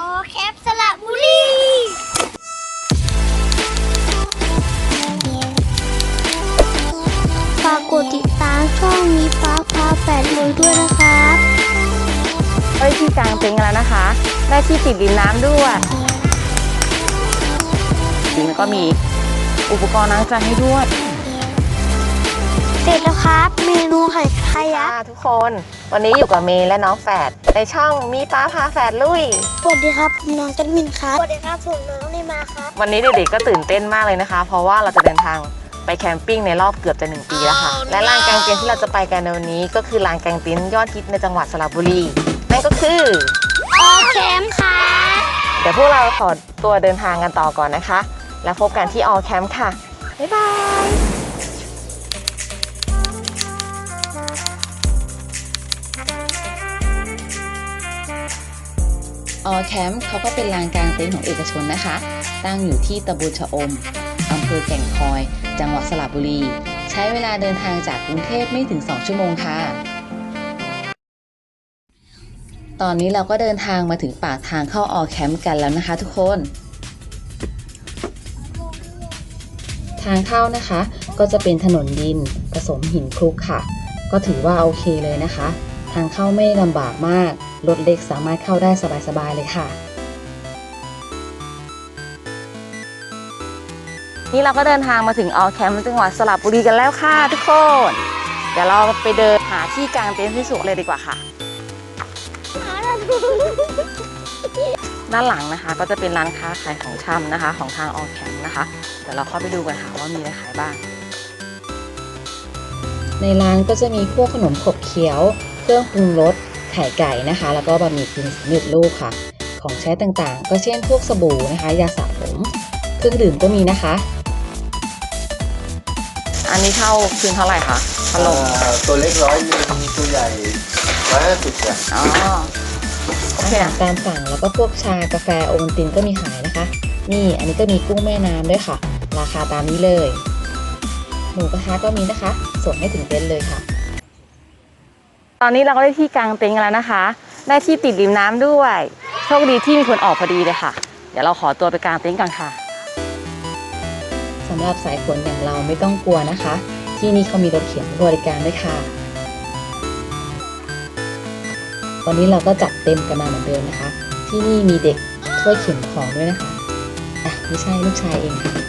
ออแคปสระบุรีฝากกดติดตามช่องมีฟ้าพาแปดเลยด้วยนะครับได้ที่กลางเต็นท์กันแล้วนะคะ ได้ที่ติดริมน้ำด้วยจริงแล้วก็มีอุปกรณ์ล้างจานให้ด้วย เสร็จแล้วครับ เมนูไข่ขยัค่ะกทุกคน วันนี้อยู่กับเมย์และน้องแฝดในช่องมีป้าพาแฝดลุย สวัสดีครับผมน้องจันมินครับ สวัสดีครับผมน้องนี่มาครับ วันนี้เด็กๆก็ตื่นเต้นมากเลยนะคะ เพราะว่าเราจะเดินทางไปแคมปิ้งในรอบเกือบจะหนึ่งปีแล้วค่ะ และลานกางเต็นท์ที่เราจะไปกันในวันนี้ ก็คือลานกางเต็นท์ยอดฮิตในจังหวัดสระบุรีนั่นก็คือออแคมครับเดี๋ยวพวกเราขอตัวเดินทางกันต่อก่อนนะคะ แล้วพบกันที่ออแคมป์ค่ะบ๊ายบาย ออแคมป์เขาก็เป็นลานกลางเต็นท์ของเอกชนนะคะ ตั้งอยู่ที่ตำบลชะอมอำเภอแก่งคอย จังหวัดสระบุรี ใช้เวลาเดินทางจากกรุงเทพไม่ถึง 2 ชั่วโมงค่ะ ตอนนี้เราก็เดินทางมาถึงปากทางเข้าออแคมป์กันแล้วนะคะทุกคน ทางเข้านะคะ ก็จะเป็นถนนดินผสมหินคลุกค่ะ ก็ถือว่าโอเคเลยนะคะ ทางเข้าไม่ลำบากมาก รถเล็กสามารถเข้าได้สบายๆเลยค่ะ นี่เราก็เดินทางมาถึงออแคมป์จังหวัดสระบุรีกันแล้วค่ะทุกคน เดี๋ยวเราไปเดินหาที่กางเต็นท์ที่สุดเลยดีกว่าค่ะ ด้านหลังนะคะก็จะเป็นร้านค้าขายของชำนะคะ ของทางออแคมป์นะคะเดี๋ยวเราเข้าไปดูกันค่ะว่ามีอะไรขายบ้างในร้านก็จะมีพวกขนมขบเคี้ยว เครื่องปรุงรส ไข่ไก่นะคะ แล้วก็บะหมี่กึ่งสำเร็จรูปค่ะ ของใช้ต่างๆ ก็เช่นพวกสบู่นะคะ ยาสระผมเครื่องดื่มก็มีนะคะ อันนี้เท่าคืนเท่าไหร่คะพัดลมอ่าตัวเล็กร้อยหนึงตัวใหญ่ร้อยห้าสิบจ้ะอ๋อ โออาเค หารตามสั่งแล้วก็พวกชากาแฟโอวัลตินก็มีขายนะคะ นี่อันนี้ก็มีกุ้งแม่น้ำด้วยค่ะ ราคาตามนี้เลย หมูกระทะก็มีนะคะส่งให้ถึงเต็นท์เลยค่ะ ตอนนี้เราก็ได้ที่กลางเต็นท์กันแล้วนะคะ ได้ที่ติดริมน้ำด้วย โชคดีที่มีคนออกพอดีเลยค่ะ เดี๋ยวเราขอตัวไปกลางเต็นท์ก่อนค่ะสำหรับสายฝนอย่างเราไม่ต้องกลัวนะคะ ที่นี่เขามีรถเข็นบริการด้วยค่ะ วันนี้เราก็จัดเต็มกันมาเหมือนเดิมนะคะ ที่นี่มีเด็กช่วยเข็นของด้วยนะคะอะไม่ใช่ลูกชายเองค่ะ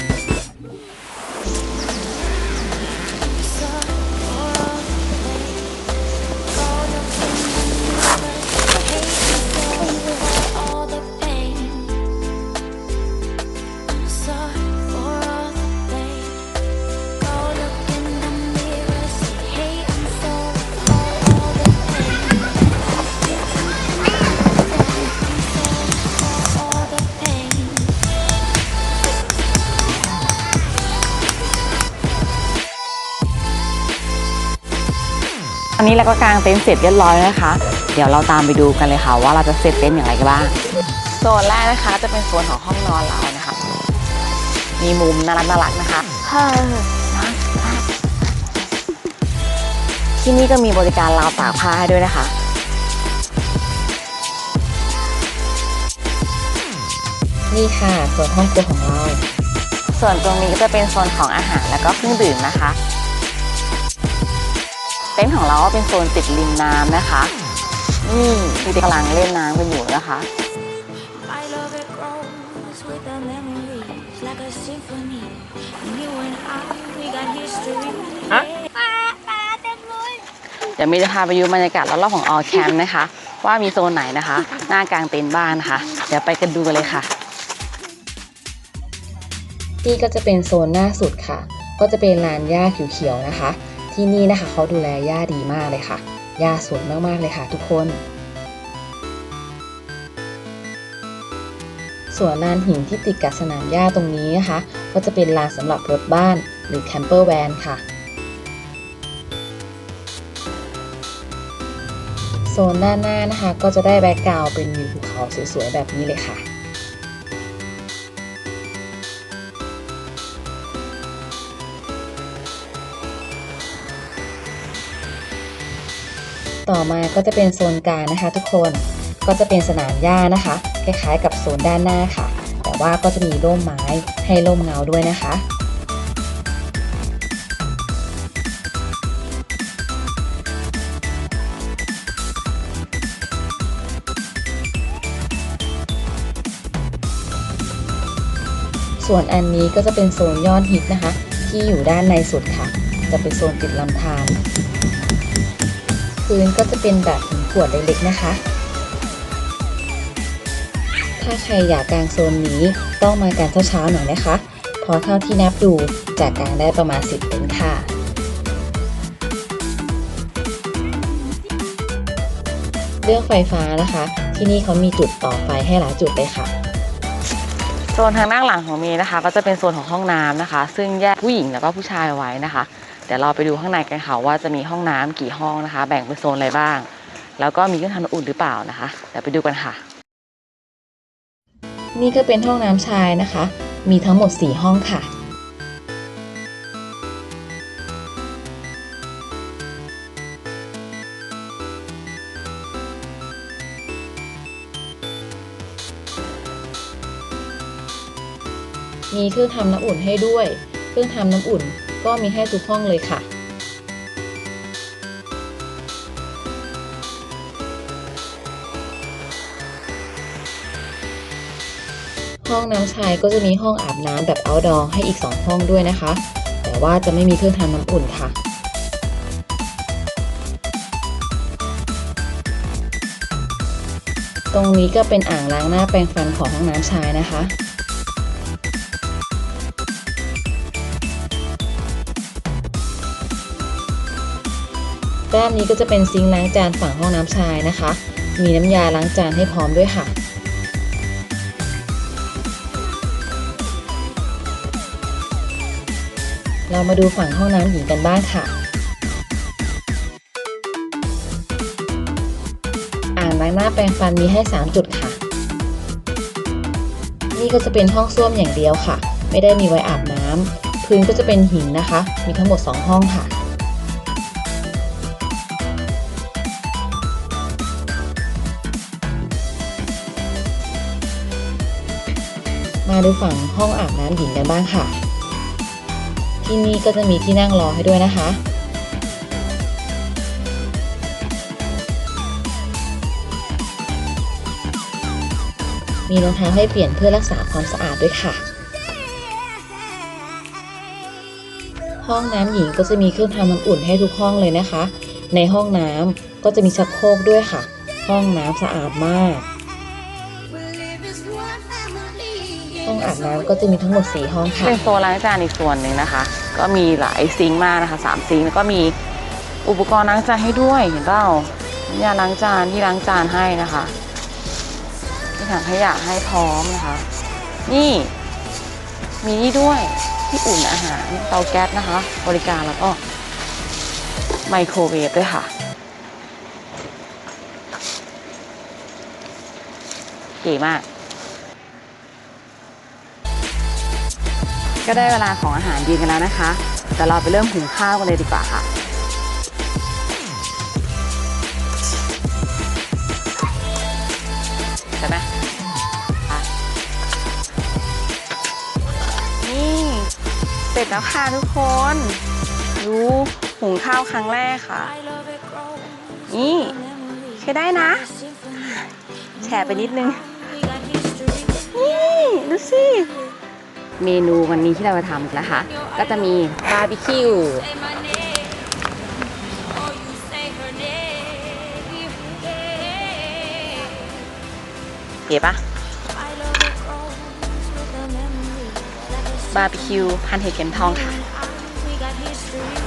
อันนี้เราก็กางเต็นท์เสร็จเรียบร้อยแล้วนะคะ เดี๋ยวเราตามไปดูกันเลยค่ะ ว่าเราจะเซตเต็นท์อย่างไรกันบ้างโซนแรกนะคะจะเป็นโซนของห้องนอนเรานะคะ มีมุมน่ารักน่ารักนะคะที่นี่ก็มีบริการราวตากผ้าให้ด้วยนะคะ นี่ค่ะส่วนห้องครัวของเรา ส่วนตรงนี้ก็จะเป็นโซนของอาหารแล้วก็เครื่องดื่มนะคะ เต็นท์ของเราก็เป็นโซนติดริมน้ำนะคะ นี่เด็กๆกำลังเล่นน้ำกันอยู่นะคะ My love it grows with the memories like a symphony. And you and I, we got history. ปลาปลาเต็มเลยเดี๋ยวมีจะพาไปดูบรรยากาศรอบๆของออแคมป์นะคะ ว่ามีโซนไหนนะคะ หน้ากลางเต็นท์บ้านนะคะเดี๋ยวไปกันดูกันเลยค่ะ นี่ก็จะเป็นโซนหน้าสุดค่ะ ก็จะเป็นลานหญ้าเขียวๆนะคะ ที่นี่นะคะเขาดูแลหญ้าดีมากเลยค่ะหญ้าสวยมากๆเลยค่ะ ทุกคนส่วนลานหินที่ติดกับสนามหญ้าตรงนี้นะคะ ก็จะเป็นลานสำหรับรถบ้านหรือแคมเปอร์แวนค่ะ โซนด้านหน้านะคะก็จะได้แบ็กกราวด์เป็นวิวภูเขาสวยๆแบบนี้เลยค่ะ ต่อมาก็จะเป็นโซนกลางนะคะ ทุกคนก็จะเป็นสนามหญ้านะคะ คล้ายๆ กับโซนด้านหน้าค่ะ แต่ว่าก็จะมีร่มไม้ให้ร่มเงาด้วยนะคะส่วนอันนี้ก็จะเป็นโซนยอดฮิตนะคะ ที่อยู่ด้านในสุดค่ะ จะเป็นโซนติดลำธาร พื้นก็จะเป็นแบบหินกรวดเล็กๆนะคะ ถ้าใครอยากกางโซนนี้ต้องมากางเช้าๆหน่อยนะคะ เพราะเท่าที่นับดูจะกกางได้ประมาณ 10เต็นท์ค่ะเรื่องไฟฟ้านะคะ ที่นี่เขามีจุดต่อไฟให้หลายจุดเลยค่ะ โซนทางด้านหลังของเมย์นะคะ ก็จะเป็นโซนของห้องน้ำนะคะ ซึ่งแยกผู้หญิงแล้วก็ผู้ชายไว้นะคะ เดี๋ยวเราไปดูข้างในกันค่ะว่าจะมีห้องน้ำกี่ห้องนะคะ แบ่งเป็นโซนอะไรบ้าง แล้วก็มีเครื่องทำน้ำอุ่นหรือเปล่านะคะ เดี๋ยวไปดูกันค่ะ นี่ก็เป็นห้องน้ำชายนะคะ มีทั้งหมด 4 ห้องค่ะมีเครื่องทำน้ำอุ่นให้ด้วย เครื่องทำน้ำอุ่น ก็มีให้ทุกห้องเลยค่ะ ห้องน้ำชายก็จะมีห้องอาบน้ำแบบ outdoor ให้อีก 2 ห้องด้วยนะคะ แต่ว่าจะไม่มีเครื่องทำน้ำอุ่นค่ะตรงนี้ก็เป็นอ่างล้างหน้าแปรงฟันของห้องน้ำชายนะคะ ด้านนี้ก็จะเป็นซิงค์ล้างจานฝั่งห้องน้ำชายนะคะ มีน้ำยาล้างจานให้พร้อมด้วยค่ะเรามาดูฝั่งห้องน้ำหญิงกันบ้างค่ะ อ่างล้างหน้าแปรงฟันมีให้ 3 จุดค่ะ นี่ก็จะเป็นห้องส้วมอย่างเดียวค่ะ ไม่ได้มีไว้อาบน้ำ พื้นก็จะเป็นหินนะคะ มีทั้งหมด 2 ห้องค่ะ มาดูฝั่งห้องอาบน้ำหญิงกันบ้างค่ะ ที่นี่ก็จะมีที่นั่งรอให้ด้วยนะคะ มีรองเท้าให้เปลี่ยนเพื่อรักษาความสะอาดด้วยค่ะ ห้องน้ำหญิงก็จะมีเครื่องทำน้ำอุ่นให้ทุกห้องเลยนะคะ ในห้องน้ำก็จะมีชักโครกด้วยค่ะ ห้องน้ำสะอาดมาก อาบน้ำก็จะมีทั้งหมด 4 ห้องค่ะเป็นโซนล้างจานอีกส่วนหนึ่งนะคะ ก็มีหลายซิงค์มากนะคะสามซิงค์แล้วก็มีอุปกรณ์ล้างจานให้ด้วยเห็นเปล่าน้ำยาล้างจานที่ล้างจานให้นะคะมีถังขยะให้พร้อมนะคะ นี่ มีนี่ด้วยที่อุ่นอาหารเตาแก๊สนะคะ บริการแล้วก็ไมโครเวฟด้วยค่ะเก๋มาก ก็ได้เวลาของอาหารเย็นกันแล้วนะคะ แต่เราไปเริ่มหุงข้าวกันเลยดีกว่าค่ะ ใช่ไหมนี่ เสร็จแล้วค่ะทุกคน ดูหุงข้าวครั้งแรกค่ะ นี่ใช้ได้นะ แฉไปนิดนึง นี่ ดูสิ เมนูวันนี้ที่เราจะทำนะคะ ก็จะมีบาร์บีคิวเก๋ปะบาร์บีคิวพันเห็ดเข็มทองค่ะ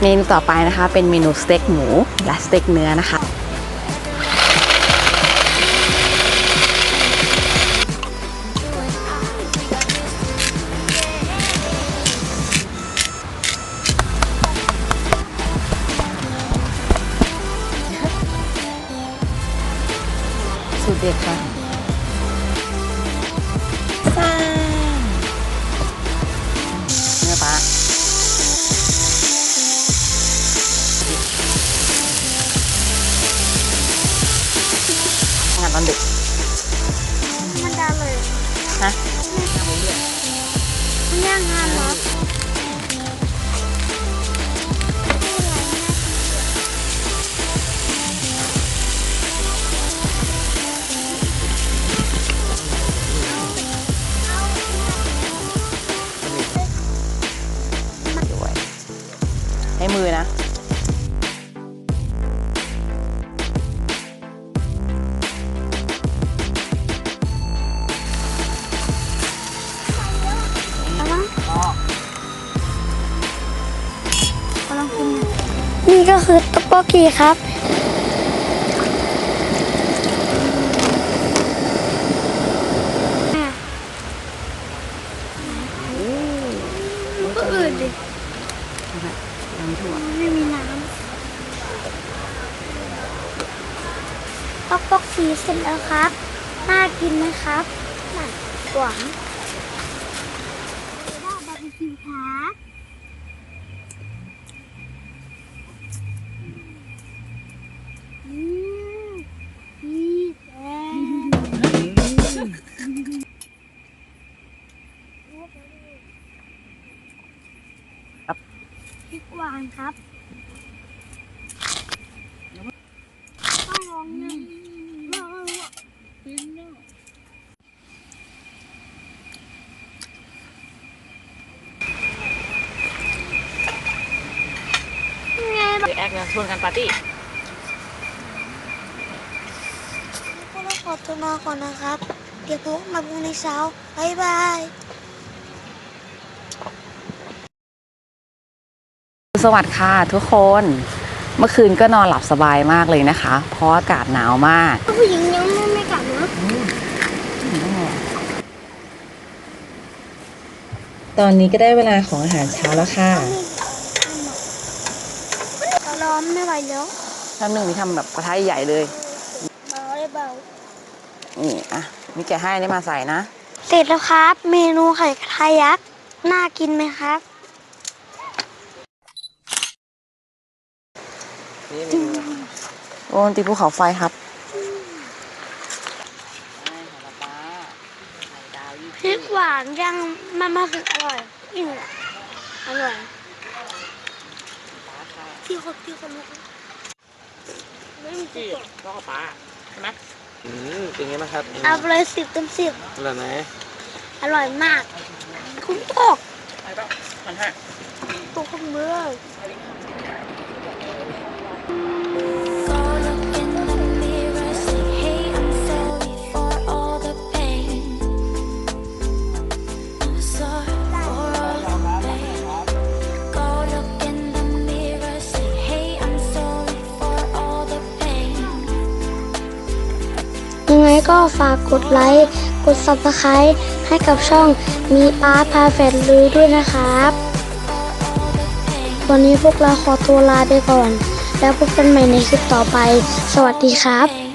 เมนูต่อไปนะคะ เป็นเมนูสเต็กหมูและสเต็กเนื้อนะคะ สูต ก็คือต๊อกโบกีครับ ก็อื่นดิไม่มีน้ำต๊อกโบกีเสร็จแล้วครับ น่ากินไหมครับน่าหวานได้บาร์บีคิวครับอืมดีแซ่บ พริกหวานครับต้องลองหนึ่งไงแบบ แอคช วนกันปาร์ตี้ก็ต้องขอตัวนอนก่อนนะครับ เดี๋ยวพบมาพรุ่งนี้เช้าบ๊ายบายสวัสดีค่ะทุกคน เมื่อคืนก็นอนหลับสบายมากเลยนะคะ เพราะอากาศหนาวมาก ผู้หญิงยังไม่ไม่กลับนะตอนนี้ก็ได้เวลาของอาหารเช้าแล้วค่ะ ร้อนไม่ไหว แล้วท่านหนึ่งมีทำแบบกระทะใหญ่เลยเบาได้เบานี่อะมีแกะให้ได้มาใส่นะ เสร็จแล้วครับ เมนูไข่กระทะยักษ์น่ากินไหมครับโอ้ตีภูเขาไฟครับพริกหวานยังมันมาถึงอร่อยอิ่มอร่อย ที่คนที่คนลุกไม่มีที่ตกก็ปลาใช่ไหมอืมเป็นไงบ้างครับเอาไปเลยสิบเต็มสิบอร่อยไหมอร่อยมาก คุณตกไปป่ะมันให้ตัวคุณเมื่อ Go ก็ฝากกดไลค์ กด subscribe ให้กับช่องมีป้าพาแฟดลุยด้วยนะครับ วันนี้พวกเราขอตัวลาไปก่อน แล้วพบกันใหม่ในคลิปต่อไป สวัสดีครับ